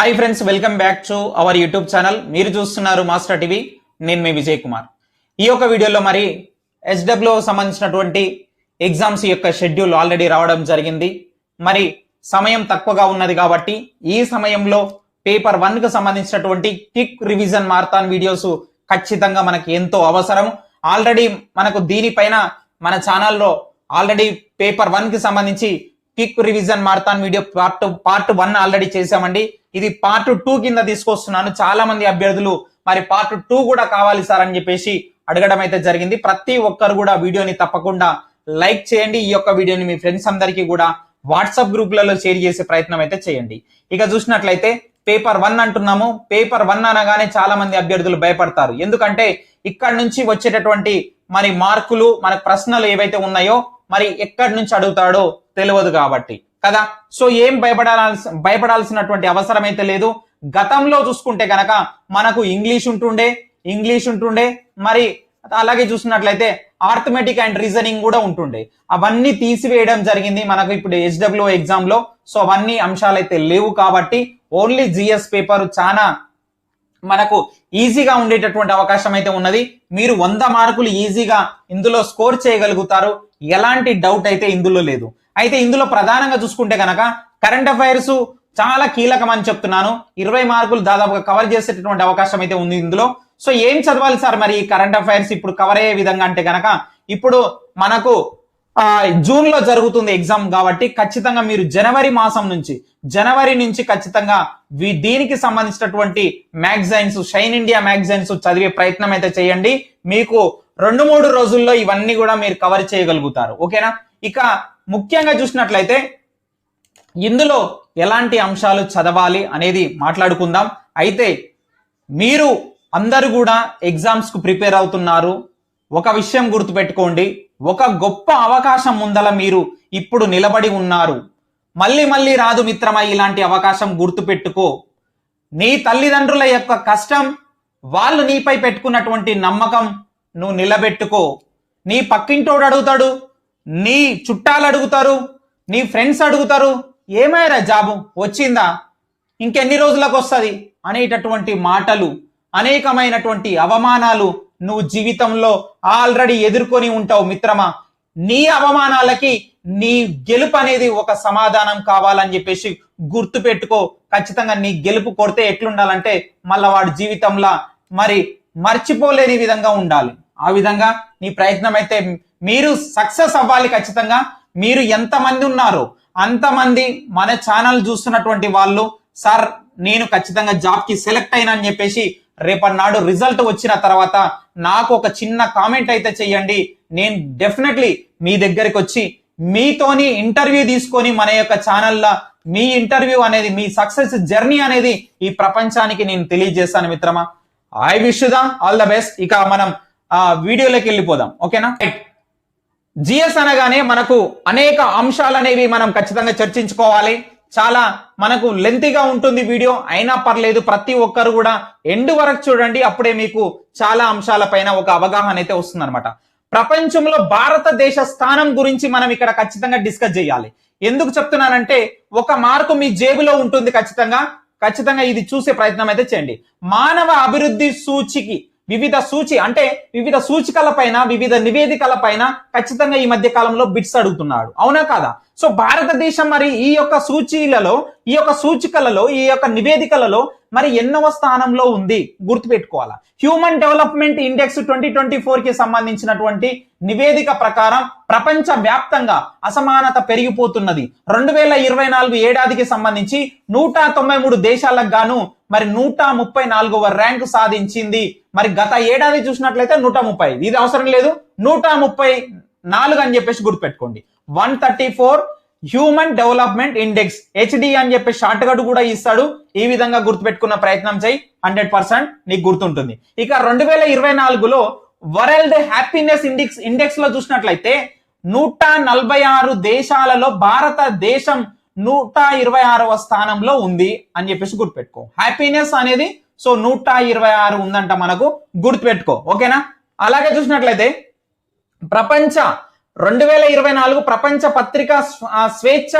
Hi friends welcome back to our YouTube channel మీరు చూస్తున్నారు master TV నేను మీ విజయ్ కుమార్. ఈ యొక్క వీడియోలో మరి ఎస్డబ్ల్యూ సంబంధించినటువంటి ఎగ్జామ్స్ యొక్క షెడ్యూల్ ఆల్రెడీ రావడం జరిగింది. మరి సమయం తక్కువగా ఉన్నది కాబట్టి ఈ సమయంలో పేపర్ వన్కు సంబంధించినటువంటి క్విక్ రివిజన్ మార్థాన్ వీడియోస్ ఖచ్చితంగా మనకి ఎంతో అవసరం. ఆల్రెడీ మనకు దీనిపైన మన ఛానల్లో ఆల్రెడీ పేపర్ వన్కి సంబంధించి quick revision marathon video part part one already చేశామండి. ఇది పార్ట్ టూ కింద తీసుకొస్తున్నాను. చాలా మంది అభ్యర్థులు మరి పార్ట్ టూ కూడా కావాలి సార్ అని చెప్పేసి అడగడం అయితే జరిగింది. ప్రతి ఒక్కరు కూడా వీడియోని తప్పకుండా లైక్ చేయండి. ఈ యొక్క వీడియోని మీ ఫ్రెండ్స్ అందరికీ కూడా వాట్సాప్ గ్రూప్లలో షేర్ చేసే ప్రయత్నం అయితే చేయండి. ఇక చూసినట్లయితే పేపర్ వన్ అంటున్నాము. పేపర్ వన్ అనగానే చాలా మంది అభ్యర్థులు భయపడతారు. ఎందుకంటే ఇక్కడ నుంచి వచ్చేటటువంటి మరి మార్కులు మన ప్రశ్నలు ఏవైతే ఉన్నాయో మరి ఎక్కడి నుంచి అడుగుతాడో తెలియదు కాబట్టి. కదా? సో ఏం భయపడాల్సి భయపడాల్సినటువంటి అవసరం అయితే లేదు. గతంలో చూసుకుంటే కనుక మనకు ఇంగ్లీష్ ఉంటుండే ఇంగ్లీష్ ఉంటుండే మరి అలాగే చూసినట్లయితే ఆర్థమెటిక్ అండ్ రీజనింగ్ కూడా ఉంటుండే. అవన్నీ తీసివేయడం జరిగింది మనకు ఇప్పుడు హెచ్డబ్ల్యూ ఎగ్జామ్లో సో అవన్నీ అంశాలు అయితే లేవు కాబట్టి ఓన్లీ జిఎస్ పేపర్ చాలా మనకు ఈజీగా ఉండేటటువంటి అవకాశం అయితే ఉన్నది. మీరు వంద మార్కులు ఈజీగా ఇందులో స్కోర్ చేయగలుగుతారు. ఎలాంటి డౌట్ అయితే ఇందులో లేదు. అయితే ఇందులో ప్రధానంగా చూసుకుంటే కనుక కరెంట్ అఫైర్స్ చాలా కీలకం అని చెప్తున్నాను. ఇరవై మార్కులు దాదాపుగా కవర్ చేసేటటువంటి అవకాశం అయితే ఉంది ఇందులో. సో ఏం చదవాలి సార్ మరి ఈ కరెంట్ అఫైర్స్ ఇప్పుడు కవర్ అయ్యే విధంగా అంటే కనుక ఇప్పుడు మనకు జూన్లో జరుగుతుంది ఎగ్జామ్ కాబట్టి ఖచ్చితంగా మీరు జనవరి మాసం నుంచి జనవరి నుంచి ఖచ్చితంగా దీనికి సంబంధించినటువంటి మ్యాగజైన్స్ షైన్ ఇండియా మ్యాగజైన్స్ చదివే ప్రయత్నం అయితే చేయండి. మీకు రెండు మూడు రోజుల్లో ఇవన్నీ కూడా మీరు కవర్ చేయగలుగుతారు. ఓకేనా? ఇక ముఖ్యంగా చూసినట్లయితే ఇందులో ఎలాంటి అంశాలు చదవాలి అనేది మాట్లాడుకుందాం. అయితే మీరు అందరు కూడా ఎగ్జామ్స్కు ప్రిపేర్ అవుతున్నారు. ఒక విషయం గుర్తుపెట్టుకోండి. ఒక గొప్ప అవకాశం ముందల మీరు ఇప్పుడు నిలబడి ఉన్నారు. మళ్ళీ మళ్ళీ రాదు మిత్రమా ఇలాంటి అవకాశం గుర్తుపెట్టుకో. నీ తల్లిదండ్రుల యొక్క కష్టం వాళ్ళు నీపై పెట్టుకున్నటువంటి నమ్మకం నువ్వు నిలబెట్టుకో. నీ పక్కింటోడు అడుగుతాడు నీ చుట్టాలు అడుగుతారు నీ ఫ్రెండ్స్ అడుగుతారు ఏమైరా జాబు వచ్చిందా? ఇంకెన్ని రోజులకు వస్తుంది? అనేటటువంటి మాటలు అనేకమైనటువంటి అవమానాలు నువ్వు జీవితంలో ఆల్రెడీ ఎదుర్కొని ఉంటావు మిత్రమా? నీ అవమానాలకి నీ గెలుపు అనేది ఒక సమాధానం కావాలని చెప్పేసి గుర్తు పెట్టుకో. ఖచ్చితంగా నీ గెలుపు కొడితే ఎట్లుండాలంటే మళ్ళా వాడి జీవితంలో మరి మర్చిపోలేని విధంగా ఉండాలి. ఆ విధంగా నీ ప్రయత్నం అయితే మీరు సక్సెస్ అవ్వాలి ఖచ్చితంగా. మీరు ఎంతమంది ఉన్నారో అంతమంది మన ఛానల్ చూస్తున్నటువంటి వాళ్ళు సార్ నేను ఖచ్చితంగా జాబ్కి సెలెక్ట్ అయినా అని చెప్పేసి రేపన్నాడు రిజల్ట్ వచ్చిన తర్వాత నాకు ఒక చిన్న కామెంట్ అయితే చెయ్యండి. నేను డెఫినెట్లీ మీ దగ్గరికి వచ్చి మీతోని ఇంటర్వ్యూ తీసుకొని మన యొక్క ఛానల్లో మీ ఇంటర్వ్యూ అనేది మీ సక్సెస్ జర్నీ అనేది ఈ ప్రపంచానికి నేను తెలియజేస్తాను మిత్రమా. I wish the all the best ఇక మనం ఆ వీడియోలోకి వెళ్ళిపోదాం. ఓకేనా జిఎస్ అనగానే మనకు అనేక అంశాలు అనేవి మనం ఖచ్చితంగా చర్చించుకోవాలి. చాలా మనకు లెంతీగా ఉంటుంది వీడియో అయినా పర్లేదు ప్రతి ఒక్కరు కూడా ఎండ్ వరకు చూడండి అప్పుడే మీకు చాలా అంశాలపైన ఒక అవగాహన అయితే వస్తుందన్నమాట. ప్రపంచంలో భారతదేశ స్థానం గురించి మనం ఇక్కడ ఖచ్చితంగా డిస్కస్ చేయాలి. ఎందుకు చెప్తున్నానంటే ఒక మార్కు మీ జేబులో ఉంటుంది ఖచ్చితంగా. ఖచ్చితంగా ఇది చూసే ప్రయత్నం అయితే చేయండి. మానవ అభివృద్ధి సూచికి వివిధ సూచి అంటే వివిధ సూచికల పైన వివిధ నివేదికల పైన ఖచ్చితంగా ఈ మధ్య కాలంలో బిట్స్ అడుగుతున్నాడు. అవునా కాదా? సో భారతదేశం మరి ఈ యొక్క సూచీలలో ఈ యొక్క సూచికలలో ఈ యొక్క నివేదికలలో మరి ఎన్నవ స్థానంలో ఉంది? గుర్తుపెట్టుకోవాలా. Human development index twenty twenty ఫోర్కి సంబంధించినటువంటి నివేదిక ప్రకారం ప్రపంచ వ్యాప్తంగా అసమానత పెరిగిపోతున్నది. రెండు వేల ఇరవై నాలుగు ఏడాదికి సంబంధించి నూట తొంభై మూడు దేశాలకు గాను మరి నూట ముప్పై నాలుగవ ర్యాంకు సాధించింది. మరి గత ఏడాది చూసినట్లయితే నూట ముప్పై. ఇది అవసరం లేదు. నూట ముప్పై నాలుగు అని చెప్పేసి గుర్తుపెట్టుకోండి. One thirty four human development index HD అని చెప్పి షార్ట్ కట్ కూడా ఇస్తాడు. ఈ విధంగా గుర్తుపెట్టుకున్న ప్రయత్నం చేయి. హండ్రెడ్ పర్సెంట్ నీకు గుర్తుంటుంది. ఇక రెండు వేల ఇరవై నాలుగులో వరల్డ్ హ్యాపీనెస్ ఇండెక్స్ ఇండెక్స్లో చూసినట్లయితే నూట నలభై ఆరు దేశాలలో భారతదేశం నూట ఇరవై ఆరవ స్థానంలో ఉంది అని చెప్పేసి గుర్తుపెట్టుకో. హ్యాపీనెస్ అనేది సో నూట ఇరవై ఆరు ఉందంట మనకు. గుర్తుపెట్టుకో. ఓకేనా? అలాగే చూసినట్లయితే ప్రపంచ రెండు వేల ఇరవై నాలుగు ప్రపంచ పత్రికా స్వేచ్ఛ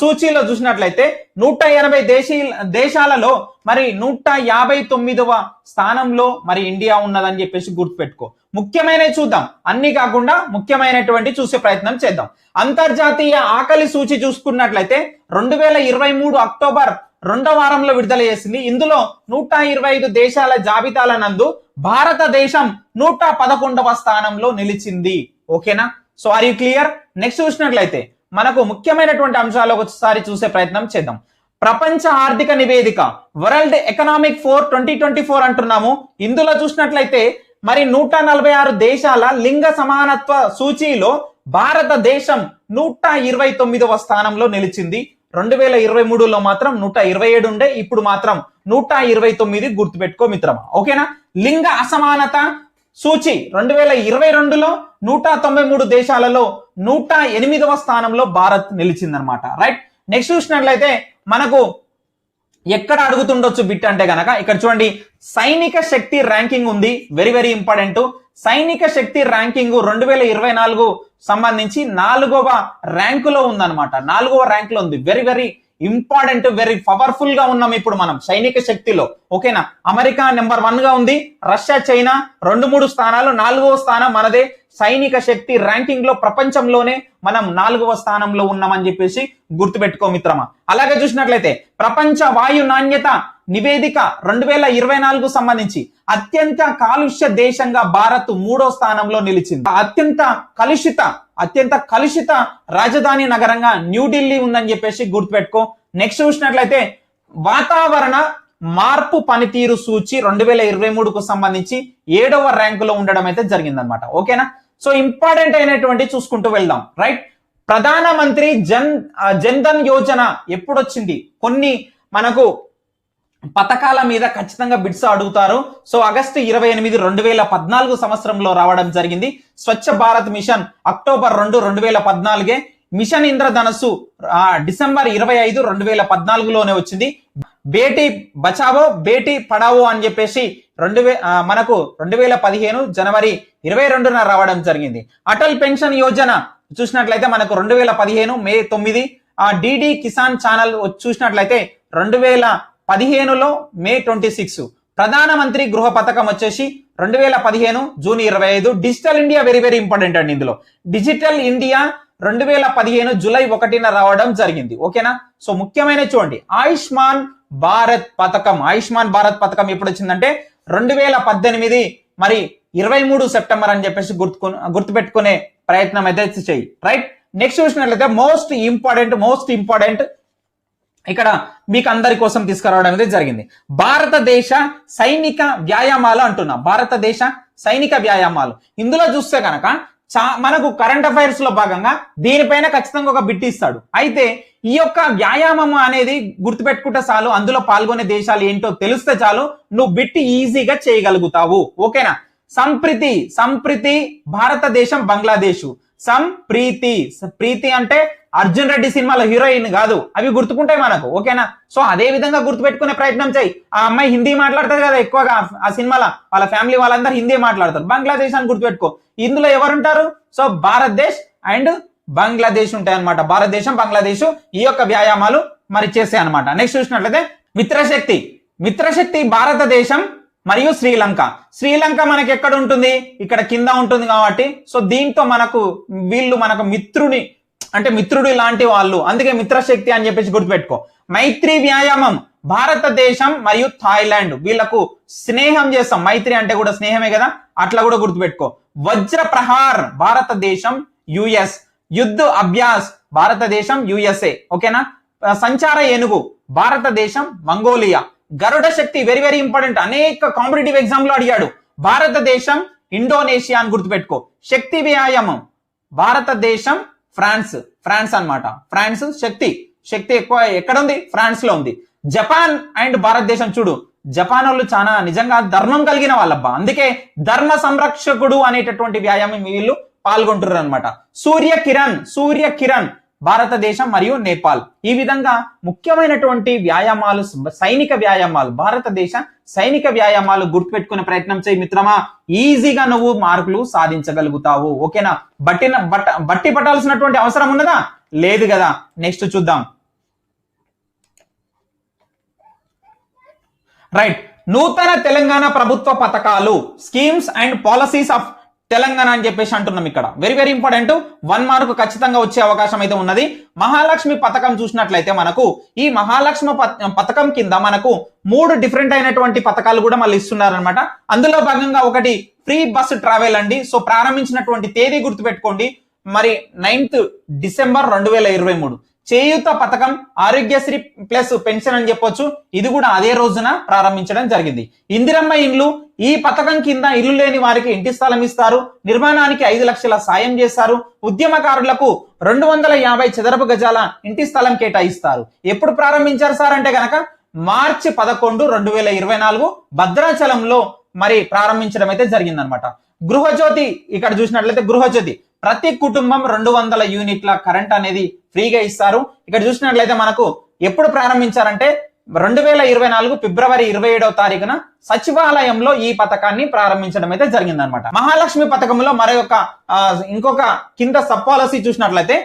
సూచీలో చూసినట్లయితే నూట ఎనభై దేశీ దేశాలలో మరి నూట యాభై తొమ్మిదవ స్థానంలో మరి ఇండియా ఉన్నదని చెప్పేసి గుర్తుపెట్టుకో. ముఖ్యమైనవి చూద్దాం. అన్ని కాకుండా ముఖ్యమైనటువంటి చూసే ప్రయత్నం చేద్దాం. అంతర్జాతీయ ఆకలి సూచి చూసుకున్నట్లయితే రెండు వేల ఇరవై మూడు అక్టోబర్ రెండో వారంలో విడుదల చేసింది. ఇందులో నూట ఇరవై ఐదు దేశాల జాబితాల నందు భారతదేశం నూట పదకొండవ స్థానంలో నిలిచింది. ఓకేనా? So are you clear next చూసినట్లయితే మనకు ముఖ్యమైనటువంటి అంశాలు ఒకసారి చూసే ప్రయత్నం చేద్దాం. ప్రపంచ ఆర్థిక నివేదిక world economic four twenty twenty four అంటున్నాము. ఇందులో చూసినట్లయితే మరి నూట నలభై ఆరు దేశాల లింగ సమానత్వ సూచీలో భారతదేశం నూట ఇరవై తొమ్మిదవ స్థానంలో నిలిచింది. రెండు వేల ఇరవై మూడులో మాత్రం నూట ఇరవై ఏడు ఉండే ఇప్పుడు మాత్రం నూట ఇరవై తొమ్మిది గుర్తుపెట్టుకో మిత్రమా. ఓకేనా? లింగ అసమానత సూచి రెండు వేల ఇరవై రెండులో నూట తొంభై మూడు దేశాలలో నూట ఎనిమిదవ స్థానంలో భారత్ నిలిచిందనమాట రైట్ నెక్స్ట్ చూసినట్లయితే మనకు ఎక్కడ అడుగుతుండొచ్చు బిట్ అంటే గనక ఇక్కడ చూడండి సైనిక శక్తి ర్యాంకింగ్ ఉంది. వెరీ వెరీ ఇంపార్టెంట్ సైనిక శక్తి ర్యాంకింగ్ రెండు వేల ఇరవై నాలుగు సంబంధించి నాలుగవ ర్యాంకులో ఉందన్నమాట. నాలుగవ ర్యాంకులో ఉంది. వెరీ వెరీ ఇంపార్టెంట్ వెరీ పవర్ఫుల్గా ఉన్నాం ఇప్పుడు మనం సైనిక శక్తిలో. ఓకేనా అమెరికా నెంబర్ వన్గా ఉంది. రష్యా చైనా రెండు మూడు స్థానాలు నాలుగవ స్థానం మనదే. సైనిక శక్తి ర్యాంకింగ్లో ప్రపంచంలోనే మనం నాలుగవ స్థానంలో ఉన్నామని చెప్పేసి గుర్తుపెట్టుకో మిత్రమా. అలాగే చూసినట్లయితే ప్రపంచ వాయు నాణ్యత నివేదిక రెండు వేల ఇరవై నాలుగు సంబంధించి అత్యంత కాలుష్య దేశంగా భారత్ మూడో స్థానంలో నిలిచింది. అత్యంత కలుషిత అత్యంత కలుషిత రాజధాని నగరంగా న్యూఢిల్లీ ఉందని చెప్పేసి గుర్తుపెట్టుకో. నెక్స్ట్ చూసినట్లయితే వాతావరణ మార్పు పనితీరు సూచి రెండు వేల ఇరవై మూడుకు సంబంధించి ఏడవ ర్యాంకులో ఉండడం అయితే జరిగిందనమాట ఓకేనా? సో ఇంపార్టెంట్ అయినటువంటి చూసుకుంటూ వెళ్దాం రైట్ ప్రధానమంత్రి జన్ జన్ధన్ జన్ ధన్ యోజన ఎప్పుడు వచ్చింది కొన్ని మనకు పథకాల మీద ఖచ్చితంగా బిడ్స్ అడుగుతారు సో ఆగస్టు ఇరవై ఎనిమిది రెండు వేల పద్నాలుగు సంవత్సరంలో రావడం జరిగింది. స్వచ్ఛ భారత్ మిషన్ అక్టోబర్ రెండు రెండు వేల పద్నాలుగే. మిషన్ ఇంద్రధనస్సు ఆ, డిసెంబర్ ఇరవై ఐదు రెండు వేల పద్నాలుగులోనే వచ్చింది. బేటీ బచావో బేటీ పడావో అని చెప్పేసి రెండు వే మనకు రెండు వేల పదిహేను జనవరి ఇరవై రెండున రావడం జరిగింది. అటల్ పెన్షన్ యోజన చూసినట్లయితే మనకు రెండు వేల పదిహేను మే తొమ్మిది ఆ డిడి కిసాన్ ఛానల్ చూసినట్లయితే రెండు వేల పదిహేనులో మే ట్వంటీ సిక్స్. ప్రధానమంత్రి గృహ పథకం వచ్చేసి రెండు వేల పదిహేను జూన్ ఇరవై ఐదు. Digital India very very important అండి ఇందులో. డిజిటల్ ఇండియా రెండు వేల పదిహేను జూలై ఒకటిన రావడం జరిగింది. ఓకేనా? సో ముఖ్యమైన చూడండి. ఆయుష్మాన్ భారత్ పథకం ఆయుష్మాన్ భారత్ పథకం ఎప్పుడు వచ్చిందంటే రెండు వేల పద్దెనిమిది మరి ఇరవై మూడు సెప్టెంబర్ అని చెప్పేసి గుర్తుకు గుర్తుపెట్టుకునే ప్రయత్నం అయితే చేయి. రైట్? నెక్స్ట్ చూసినట్లయితే మోస్ట్ ఇంపార్టెంట్ మోస్ట్ ఇంపార్టెంట్ ఇక్కడ మీకు అందరి కోసం తీసుకురావడం అనేది జరిగింది. భారతదేశ సైనిక వ్యాయామాలు అంటున్నా. భారతదేశ సైనిక వ్యాయామాలు. ఇందులో చూస్తే కనుక చా మనకు కరెంట్ అఫైర్స్లో భాగంగా దీనిపైన ఖచ్చితంగా ఒక బిట్ ఇస్తాడు. అయితే ఈ యొక్క వ్యాయామం అనేది గుర్తుపెట్టుకుంటే చాలు. అందులో పాల్గొనే దేశాలు ఏంటో తెలిస్తే చాలు. నువ్వు బిట్ ఈజీగా చేయగలుగుతావు. ఓకేనా? సంప్రీతి సంప్రీతి భారతదేశం బంగ్లాదేశ్. సంప్రీతి ప్రీతి అంటే అర్జున్ రెడ్డి సినిమాలో హీరోయిన్ కాదు. అవి గుర్తుకుంటాయి మనకు. ఓకేనా? సో అదే విధంగా గుర్తుపెట్టుకునే ప్రయత్నం చేయి. ఆ అమ్మాయి హిందీ మాట్లాడుతుంది కదా ఎక్కువగా. ఆ సినిమాలో వాళ్ళ ఫ్యామిలీ వాళ్ళందరూ హిందీ మాట్లాడతారు. బంగ్లాదేశ్ అని గుర్తుపెట్టుకో. ఇందులో ఎవరుంటారు? సో భారతదేశ్ అండ్ బంగ్లాదేశ్ ఉంటాయి అనమాట భారతదేశం బంగ్లాదేశ్ ఈ యొక్క వ్యాయామాలు మరి చేస్తాయి నెక్స్ట్ చూసినట్లయితే మిత్రశక్తి. మిత్రశక్తి భారతదేశం మరియు శ్రీలంక. శ్రీలంక మనకి ఎక్కడ ఉంటుంది ఇక్కడ కింద ఉంటుంది కాబట్టి. సో దీంతో మనకు వీళ్ళు మనకు మిత్రుని అంటే మిత్రుడు లాంటి వాళ్ళు. అందుకే మిత్రశక్తి అని చెప్పేసి గుర్తుపెట్టుకో. మైత్రి వ్యాయామం భారతదేశం మరియు థాయిలాండ్ వీళ్ళకు స్నేహం చేస్తాం. మైత్రి అంటే కూడా స్నేహమే కదా? అట్లా కూడా గుర్తుపెట్టుకో. వజ్ర ప్రహార్ భారతదేశం యుఎస్. యుద్ధ అభ్యాస్ భారతదేశం యుఎస్ఏ. ఓకేనా? సంచార ఏనుగు భారతదేశం Mongolia. Garuda Shakti very very important అనేక కాంపిటేటివ్ ఎగ్జామ్లో అడిగాడు. భారతదేశం ఇండోనేషియా అని గుర్తుపెట్టుకో. శక్తి వ్యాయామం భారతదేశం ఫ్రాన్స్. ఫ్రాన్స్ అన్నమాట. ఫ్రాన్స్ శక్తి. శక్తి ఎక్కువ ఎక్కడ ఉంది ఫ్రాన్స్లో ఉంది. జపాన్ అండ్ భారతదేశం చూడు. జపాన్ వాళ్ళు చాలా నిజంగా ధర్మం కలిగిన వాళ్ళబ్బా. అందుకే ధర్మ సంరక్షకుడు అనేటటువంటి వ్యాయామం వీళ్ళు పాల్గొంటున్నారు అనమాట సూర్య కిరణ్ సూర్య కిరణ్ భారతదేశం మరియు నేపాల్. ఈ విధంగా ముఖ్యమైనటువంటి వ్యాయామాలు సైనిక వ్యాయామాలు భారతదేశ సైనిక వ్యాయామాలు గుర్తుపెట్టుకునే ప్రయత్నం చేయి మిత్రమా. ఈజీగా నువ్వు మార్కులు సాధించగలుగుతావు. ఓకేనా? బట్టిన బట్ట బట్టి పట్టాల్సినటువంటి అవసరం ఉన్నదా? లేదు కదా. నెక్స్ట్ చూద్దాం. రైట్. నూతన తెలంగాణ ప్రభుత్వ పథకాలు schemes and policies of Telangana అని చెప్పేసి అంటున్నాం ఇక్కడ. Very very important one mark ఖచ్చితంగా వచ్చే అవకాశం అయితే ఉన్నది. మహాలక్ష్మి పథకం చూసినట్లయితే మనకు ఈ మహాలక్ష్మి పథకం కింద మనకు మూడు డిఫరెంట్ అయినటువంటి పథకాలు కూడా మళ్ళీ ఇస్తున్నారనమాట అందులో భాగంగా ఒకటి ఫ్రీ బస్ ట్రావెల్ అండి. సో ప్రారంభించినటువంటి తేదీ గుర్తుపెట్టుకోండి. మరి నైన్త్ డిసెంబర్ రెండు వేల ఇరవై మూడు. చేయూత పథకం ఆరోగ్యశ్రీ ప్లస్ పెన్షన్ అని చెప్పొచ్చు. ఇది కూడా అదే రోజున ప్రారంభించడం జరిగింది. ఇందిరమ్మ ఇండ్లు ఈ పథకం కింద ఇల్లు లేని వారికి ఇంటి స్థలం ఇస్తారు. నిర్మాణానికి ఐదు లక్షల సాయం చేస్తారు. ఉద్యమకారులకు రెండు వందల యాభై చదరపు గజాల ఇంటి స్థలం కేటాయిస్తారు. ఎప్పుడు ప్రారంభించారు సార్ అంటే గనక? మార్చి పదకొండు రెండు వేల ఇరవై నాలుగు భద్రాచలంలో మరి ప్రారంభించడం అయితే జరిగిందనమాట గృహజ్యోతి ఇక్కడ చూసినట్లయితే గృహజ్యోతి. ప్రతి కుటుంబం రెండు వందల యూనిట్ల కరెంట్ అనేది ఫ్రీగా ఇస్తారు. ఇక్కడ చూసినట్లయితే మనకు ఎప్పుడు ప్రారంభించారంటే రెండు వేల ఇరవై నాలుగు ఫిబ్రవరి ఇరవై ఏడవ తారీఖున సచివాలయంలో ఈ పథకాన్ని ప్రారంభించడం అయితే జరిగిందనమాట మహాలక్ష్మి పథకంలో మరొక ఇంకొక కింద సబ్ పాలసీ చూసినట్లయితే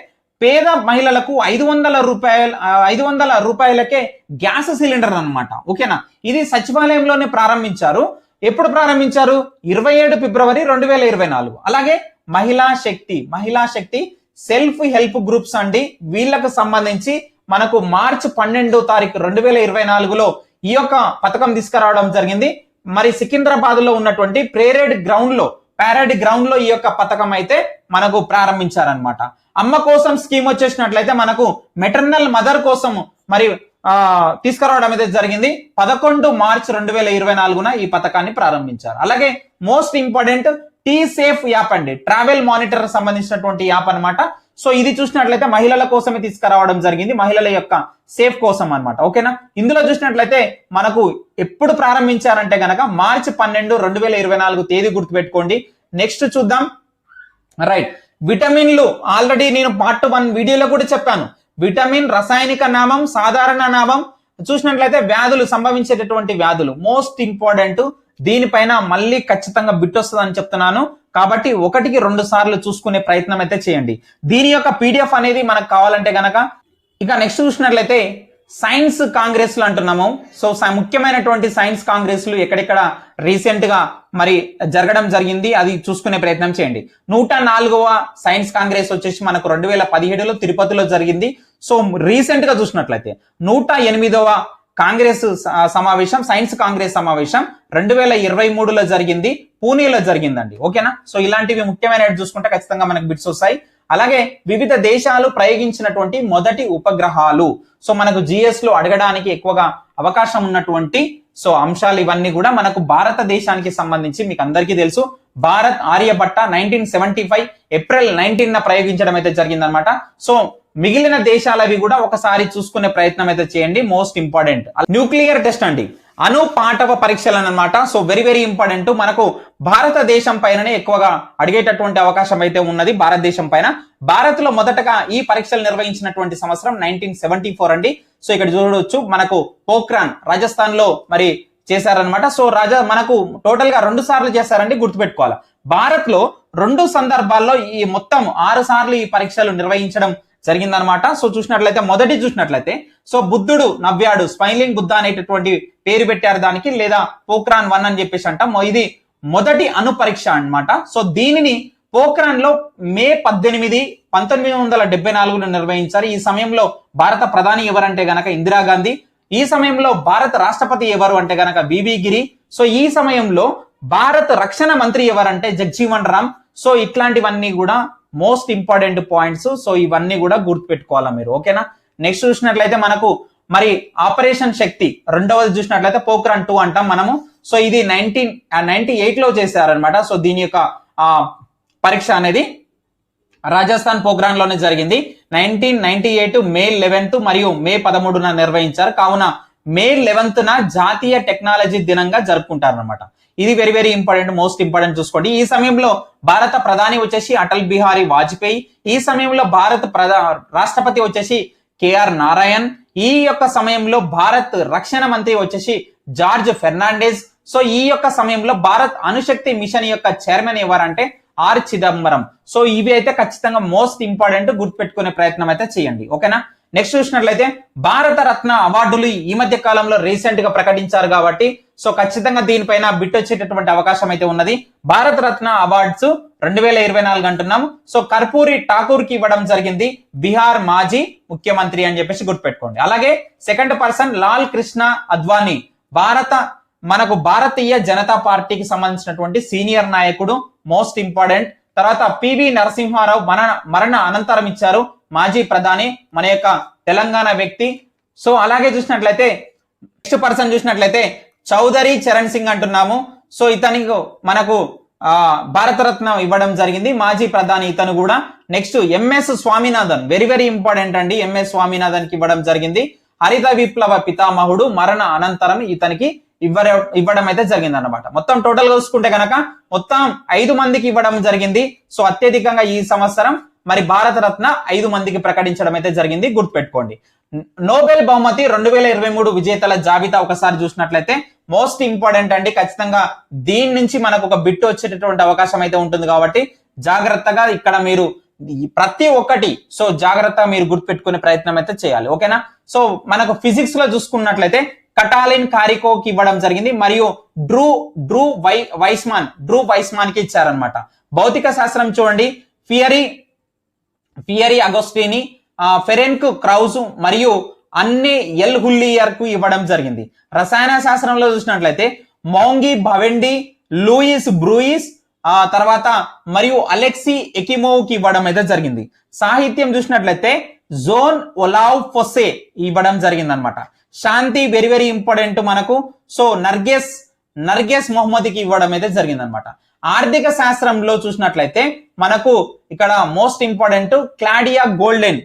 పేద మహిళలకు ఐదు వందల రూపాయల ఐదు వందల రూపాయలకే గ్యాస్ సిలిండర్ అన్నమాట. ఓకేనా? ఇది సచివాలయంలోనే ప్రారంభించారు. ఎప్పుడు ప్రారంభించారు? ఇరవై ఏడు ఫిబ్రవరి రెండు వేల ఇరవై నాలుగు. అలాగే మహిళా శక్తి మహిళా శక్తి సెల్ఫ్ హెల్ప్ గ్రూప్స్ అండి. వీళ్ళకు సంబంధించి మనకు మార్చ్ పన్నెండో తారీఖు రెండు వేల ఇరవై నాలుగులో ఈ యొక్క పథకం తీసుకురావడం జరిగింది. మరి సికింద్రాబాద్లో ఉన్నటువంటి ప్రేరేడ్ గ్రౌండ్లో ప్యారెడ్ గ్రౌండ్లో ఈ యొక్క పథకం అయితే మనకు ప్రారంభించారనమాట అమ్మ కోసం స్కీమ్ వచ్చేసినట్లయితే మనకు మెటర్నల్ మదర్ కోసం మరి ఆ, తీసుకురావడం అయితే జరిగింది. పదకొండు మార్చ్ రెండు వేల ఇరవై నాలుగున ఈ పథకాన్ని ప్రారంభించారు. అలాగే most important T safe app అండి. ట్రావెల్ మానిటర్ సంబంధించినటువంటి యాప్ అన్నమాట. సో ఇది చూసినట్లయితే మహిళల కోసమే తీసుకురావడం జరిగింది. మహిళల యొక్క సేఫ్ కోసం అన్నమాట. ఓకేనా? ఇందులో చూసినట్లయితే మనకు ఎప్పుడు ప్రారంభించారంటే గనక మార్చి పన్నెండు రెండు వేల ఇరవై నాలుగు తేదీ గుర్తుపెట్టుకోండి. నెక్స్ట్ చూద్దాం. రైట్. విటమిన్లు ఆల్రెడీ నేను పార్ట్ వన్ వీడియోలో కూడా చెప్పాను. విటమిన్ రసాయనిక నామం సాధారణ నామం చూసినట్లయితే వ్యాధులు సంభవించేటటువంటి వ్యాధులు. మోస్ట్ ఇంపార్టెంట్ దీనిపైన మళ్ళీ ఖచ్చితంగా బిట్ వస్తుందని చెప్తున్నాను. కాబట్టి ఒకటికి రెండు సార్లు చూసుకునే ప్రయత్నం అయితే చేయండి. దీని యొక్క పీడిఎఫ్ అనేది మనకు కావాలంటే గనక ఇక నెక్స్ట్ చూసినట్లయితే సైన్స్ కాంగ్రెస్లు అంటున్నాము. సో ముఖ్యమైనటువంటి సైన్స్ కాంగ్రెస్లు ఎక్కడెక్కడ రీసెంట్గా మరి జరగడం జరిగింది అది చూసుకునే ప్రయత్నం చేయండి. నూట నాలుగవ సైన్స్ కాంగ్రెస్ వచ్చేసి మనకు రెండు వేల పదిహేడులో తిరుపతిలో జరిగింది. సో రీసెంట్గా చూసినట్లయితే నూట ఎనిమిదవ కాంగ్రెస్ సమావేశం సైన్స్ కాంగ్రెస్ సమావేశం రెండు వేల ఇరవై మూడులో జరిగింది పూణేలో జరిగిందండి. ఓకేనా? సో ఇలాంటివి ముఖ్యమైన చూసుకుంటే ఖచ్చితంగా మనకు బిట్స్ వస్తాయి. అలాగే వివిధ దేశాలు ప్రయోగించినటువంటి మొదటి ఉపగ్రహాలు. సో మనకు జిఎస్లో అడగడానికి ఎక్కువగా అవకాశం ఉన్నటువంటి సో అంశాలు ఇవన్నీ కూడా మనకు భారతదేశానికి సంబంధించి మీకు అందరికీ తెలుసు. Bharat Aryabhata nineteen seventy five April nineteen న ప్రయోగించడం అయితే జరిగిందనమాట సో మిగిలిన దేశాలవి కూడా ఒకసారి చూసుకునే ప్రయత్నం అయితే చేయండి. మోస్ట్ ఇంపార్టెంట్ న్యూక్లియర్ టెస్ట్ అండి. అణు పాఠవ పరీక్షలు అన్నమాట సో వెరీ వెరీ ఇంపార్టెంట్ మనకు భారతదేశం పైననే ఎక్కువగా అడిగేటటువంటి అవకాశం అయితే ఉన్నది భారతదేశం పైన. భారత్లో మొదటగా ఈ పరీక్షలు నిర్వహించినటువంటి సంవత్సరం నైన్టీన్ సెవెంటీ ఫోర్ అండి. సో ఇక్కడ చూడవచ్చు మనకు పోఖ్రాన్ రాజస్థాన్లో మరి చేశారనమాట. సో రాజా మనకు టోటల్గా రెండు సార్లు చేశారండి. గుర్తుపెట్టుకోవాలి. భారత్లో రెండు సందర్భాల్లో ఈ మొత్తం ఆరు సార్లు ఈ పరీక్షలు నిర్వహించడం జరిగిందనమాట. సో చూసినట్లయితే మొదటి చూసినట్లయితే సో బుద్ధుడు నవ్వాడు స్మైలింగ్ బుద్ధ అనేటటువంటి పేరు పెట్టారు దానికి లేదా పోక్రాన్ వన్ అని చెప్పేసి అంటాం. ఇది మొదటి అనుపరీక్ష అనమాట అన్నమాట. సో దీనిని పోఖ్రాన్లో మే పద్దెనిమిది పంతొమ్మిది వందల డెబ్బై నాలుగులో నిర్వహించారు. ఈ సమయంలో భారత ప్రధాని ఎవరంటే గనక ఇందిరాగాంధీ ఈ సమయంలో భారత రాష్ట్రపతి ఎవరు అంటే గనక బీబీ గిరి. సో ఈ సమయంలో భారత రక్షణ మంత్రి ఎవరంటే జగ్జీవన్ రామ్. సో ఇట్లాంటివన్నీ కూడా మోస్ట్ ఇంపార్టెంట్ పాయింట్స్ సో ఇవన్నీ కూడా గుర్తుపెట్టుకోవాలా మీరు ఓకేనా? నెక్స్ట్ చూసినట్లయితే మనకు మరి ఆపరేషన్ శక్తి రెండవది చూసినట్లయితే పోక్రాన్ టూ అంటాం మనము. సో ఇది నైన్టీన్ నైన్టీ ఎయిట్లో చేశారనమాట సో దీని యొక్క పరీక్ష అనేది రాజస్థాన్ పోక్రాన్లోనే జరిగింది. Nineteen ninety eight May eleventh మరియు మే పదమూడున నిర్వహించారు. కావున మే లెవెన్త్ న జాతీయ టెక్నాలజీ దినంగా జరుపుకుంటారన్నమాట. ఇది very very important most important చూసుకోండి. ఈ సమయంలో భారత ప్రధాని వచ్చేసి అటల్ బిహారీ వాజ్పేయి ఈ సమయంలో భారత ప్రధా రాష్ట్రపతి వచ్చేసి కేఆర్ నారాయణ్ ఈ యొక్క సమయంలో భారత్ రక్షణ మంత్రి వచ్చేసి జార్జ్ ఫెర్నాండెస్. సో ఈ యొక్క సమయంలో భారత్ అణుశక్తి మిషన్ యొక్క చైర్మన్ ఎవరంటే ఆర్ చిదంబరం. సో ఇవి అయితే ఖచ్చితంగా మోస్ట్ ఇంపార్టెంట్ గుర్తుపెట్టుకునే ప్రయత్నం అయితే చేయండి. ఓకేనా? నెక్స్ట్ చూసినట్లయితే భారత రత్న అవార్డులు ఈ మధ్య కాలంలో రీసెంట్గా ప్రకటించారు కాబట్టి సో ఖచ్చితంగా దీనిపైన బిట్ వచ్చేటటువంటి అవకాశం అయితే ఉన్నది. భారత రత్న అవార్డ్స్ రెండు వేల ఇరవై నాలుగు అంటున్నాం సో కర్పూరి ఠాకూర్కి ఇవ్వడం జరిగింది. బీహార్ మాజీ ముఖ్యమంత్రి అని చెప్పేసి గుర్తుపెట్టుకోండి. అలాగే సెకండ్ పర్సన్ లాల్ కృష్ణ అద్వానీ భారత మనకు భారతీయ జనతా పార్టీకి సంబంధించినటువంటి సీనియర్ నాయకుడు మోస్ట్ ఇంపార్టెంట్ తర్వాత పివి నరసింహారావు మరణ మరణ అనంతరం ఇచ్చారు మాజీ ప్రధాని మన యొక్క తెలంగాణ వ్యక్తి. సో అలాగే చూసినట్లయితే నెక్స్ట్ పర్సన్ చూసినట్లయితే చౌదరి చరణ్ సింగ్ అంటున్నాము. సో ఇతనికి మనకు ఆ భారతరత్న ఇవ్వడం జరిగింది. మాజీ ప్రధాని ఇతను కూడా. Next MS Swaminathan very very important అండి. ఎంఎస్ స్వామినాథన్కి ఇవ్వడం జరిగింది. హరిత విప్లవ పితామహుడు మరణ అనంతరం ఇతనికి ఇవ్వ ఇవ్వడం అయితే జరిగింది అనమాట మొత్తం టోటల్ చూసుకుంటే కనుక మొత్తం ఐదు మందికి ఇవ్వడం జరిగింది. సో అత్యధికంగా ఈ సంవత్సరం మరి భారతరత్న ఐదు మందికి ప్రకటించడం అయితే జరిగింది. గుర్తుపెట్టుకోండి. నోబెల్ బహుమతి రెండు వేల ఇరవై మూడు విజేతల జాబితా ఒకసారి చూసినట్లయితే మోస్ట్ ఇంపార్టెంట్ అండి. ఖచ్చితంగా దీని నుంచి మనకు ఒక బిట్ వచ్చేటటువంటి అవకాశం అయితే ఉంటుంది కాబట్టి జాగ్రత్తగా ఇక్కడ మీరు ప్రతి ఒక్కటి సో జాగ్రత్తగా మీరు గుర్తుపెట్టుకునే ప్రయత్నం అయితే చేయాలి. ఓకేనా? సో మనకు ఫిజిక్స్లో చూసుకున్నట్లయితే కటాలిన్ కారికోకి ఇవ్వడం జరిగింది. మరియు డ్రూ డ్రూ వై వైస్మాన్ డ్రూ వైస్మాన్కి ఇచ్చారనమాట భౌతిక శాస్త్రం చూడండి. ఫియరీ ఫియరీ అగోస్టిని ఫెరెన్క్ క్రౌజ్ మరియు అన్ని ఎల్ హుల్లియర్కు ఇవ్వడం జరిగింది. రసాయన శాస్త్రంలో చూసినట్లయితే మౌంగి భవెండి లూయిస్ బ్రూయిస్ ఆ తర్వాత మరియు అలెక్సీ ఎకిమోవ్కి ఇవ్వడం అయితే జరిగింది. సాహిత్యం చూసినట్లయితే జోన్ ఒలావ్ ఫొసే ఇవ్వడం జరిగింది అనమాట శాంతి వెరీ వెరీ ఇంపార్టెంట్ మనకు. సో నర్గెస్ నర్గెస్ మొహమ్మద్కి ఇవ్వడం అయితే జరిగింది అనమాట ఆర్థిక శాస్త్రంలో చూసినట్లయితే మనకు ఇక్కడ most important Claudia Goldin